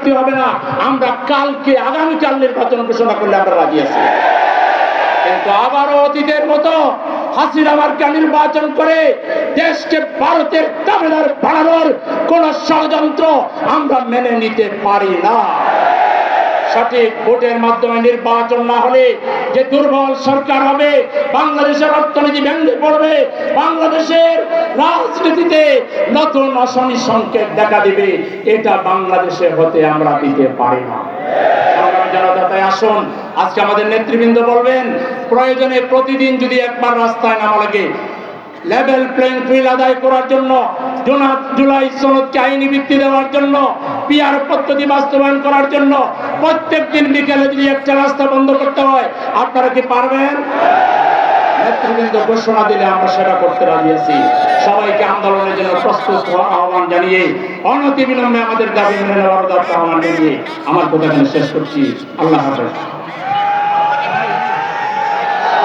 রাখতে হবে না। আমরা কালকে আগামীকাল নির্বাচন ঘোষণা করলে আমরা রাজি আছি। কিন্তু আবারও অতীতের মতো নির্বাচন করে দেশকে ভারতের দাবিদার বাড়ানোর কোন ষড়যন্ত্র আমরা মেনে নিতে পারি না। সঠিক ভোটের মাধ্যমে নির্বাচন না হলে যে দুর্বল সরকার হবে, বাংলাদেশের অর্থনীতি ভেঙে পড়বে, বাংলাদেশের রাজনীতিতে নতুন অশনি সংকেত দেখা দিবে, এটা বাংলাদেশে হতে আমরা দিতে পারি না। আসুন, আজকে আমাদের নেতৃবৃন্দ বলবেন, প্রয়োজনে প্রতিদিন যদি একবার রাস্তায় নামা লাগে লেভেল প্লেইং ফিল্ড আদায় করার জন্য, জুনা, জুলাই সনদকে আইনি ভিত্তি দেওয়ার জন্য, পিআর পদ্ধতি বাস্তবায়ন করার জন্য প্রত্যেক দিন বিকেলে যদি একটা রাস্তা বন্ধ করতে হয়, আপনারা কি পারবেন? নেতৃবৃন্দ ঘোষণা দিলে আমরা সেটা করতে রাজি আছি। সবাইকে আন্দোলনের জন্য প্রস্তুত হওয়ার আহ্বান জানিয়ে অনতি বিলম্বে আমাদের দাবি মেনে নেওয়ার আহ্বান জানিয়ে আমার কথা শেষ করছি। আল্লাহ হাফেজ।